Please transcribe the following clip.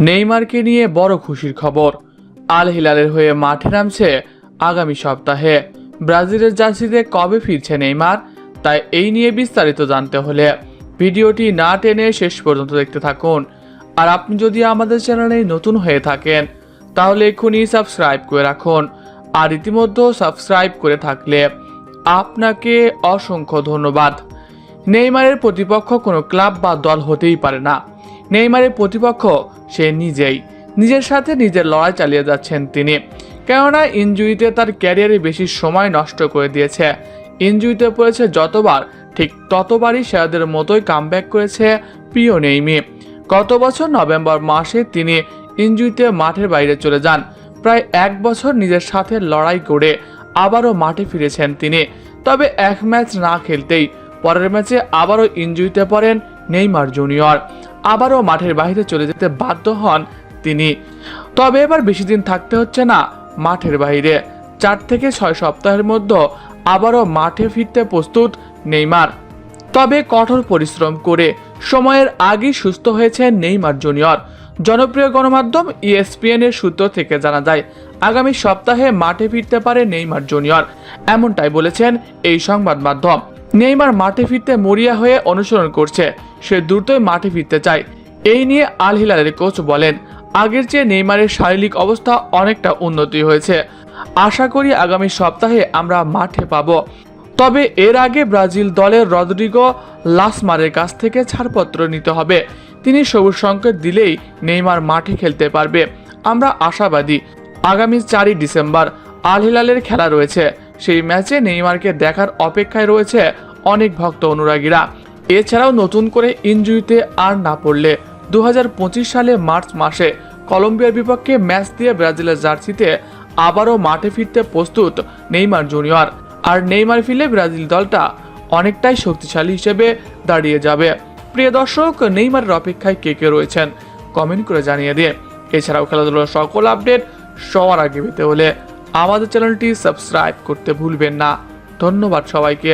নেইমারকে নিয়ে বড় খুশির খবর। আল হিলালের হয়ে মাঠে নামছে আগামী সপ্তাহে। ব্রাজিলের জার্সিতে কবে ফিরছে নেইমার? তাই এই নিয়ে বিস্তারিত জানতে হলে ভিডিওটি না টেনে শেষ পর্যন্ত দেখতে থাকুন। আর আপনি যদি আমাদের চ্যানেলে নতুন হয়ে থাকেন, তাহলে এক্ষুনি সাবস্ক্রাইব করে রাখুন। আর ইতিমধ্যে সাবস্ক্রাইব করে থাকলে আপনাকে অসংখ্য ধন্যবাদ। নেইমারের প্রতিপক্ষ কোনো ক্লাব বা দল হতেই পারে না। নেইমারের প্রতিপক্ষ সে নিজেই। নিজের সাথে নিজের লড়াই চালিয়ে যাচ্ছেন তিনি। কেননা ইনজুরিতে তার ক্যারিয়ারে বেশি সময় নষ্ট করে দিয়েছে। ইনজুরিতে পড়েছে যতবার, ঠিক ততবারই সেরাদের মতোই কামব্যাক করেছে প্রিয় নেইমি। গত বছর নভেম্বর মাসে তিনি ইনজুরিতে মাঠের বাইরে চলে যান। প্রায় এক বছর নিজের সাথে লড়াই করে আবারও মাঠে ফিরেছেন তিনি। তবে এক ম্যাচ না খেলতেই পরের ম্যাচে আবারও ইনজুরিতে পড়েন নেইমার জুনিয়র। আবারও মাঠের বাইরে চলে যেতে বাধ্য হন তিনি। তবে এবার বেশি দিন থাকতে হচ্ছে না মাঠের বাইরে। চার থেকে ছয় সপ্তাহের মধ্যে আবারও মাঠে ফিরতে প্রস্তুত নেইমার। তবে কঠোর পরিশ্রম করে সময়ের আগেই সুস্থ হয়েছে নেইমার জুনিয়র। জনপ্রিয় গণমাধ্যম ইএসপিএন এর সূত্র থেকে জানা যায়, আগামী সপ্তাহে মাঠে ফিরতে পারে নেইমার জুনিয়র, এমনটাই বলেছেন এই সংবাদ মাধ্যম। নেইমার মাঠে ফিরতে মরিয়া হয়ে অনুসরণ করছে। সে দ্রুতই মাঠে ফিরতে চায়। এই নিয়ে আল হিলালের কোচ বলেন, আগের চেয়ে নেইমারের শারীরিক অবস্থা অনেকটা উন্নতি হয়েছে। আশা করি আগামী সপ্তাহে আমরা মাঠে পাব। তবে এর আগে ব্রাজিল দলের রদ্রিগো লাসমারের কাছ থেকে ছাড়পত্র নিতে হবে। তিনি সবুজ সংকেত দিলেই নেইমার মাঠে খেলতে পারবে। আমরা আশাবাদী। আগামী চারই ডিসেম্বর আল হিলালের খেলা রয়েছে। সেই ম্যাচে নেইমারকে দেখার অপেক্ষায় রয়েছে অনেক ভক্ত অনুরাগীরা। এছাড়াও নতুন করে ইনজুরিতে আর না পড়লে দু হাজার পঁচিশ সালে মার্চ মাসে কলম্বিয়ার বিপক্ষে ম্যাচ দিয়ে ব্রাজিলের জার্সিতে আবারও মাঠে ফিরতে প্রস্তুত নেইমার জুনিয়র। আর নেইমার ফিরলে ব্রাজিল দলটা অনেকটাই শক্তিশালী হিসেবে দাঁড়িয়ে যাবে। প্রিয় দর্শক, নেইমারের অপেক্ষায় কে কে রয়েছেন? কমেন্ট করে জানিয়ে দিন। এছাড়াও খেলাধুলার সকল আপডেট সবার আগে পেতে হলে আমাদের চ্যানেলটি সাবস্ক্রাইব করতে ভুলবেন না। ধন্যবাদ সবাইকে।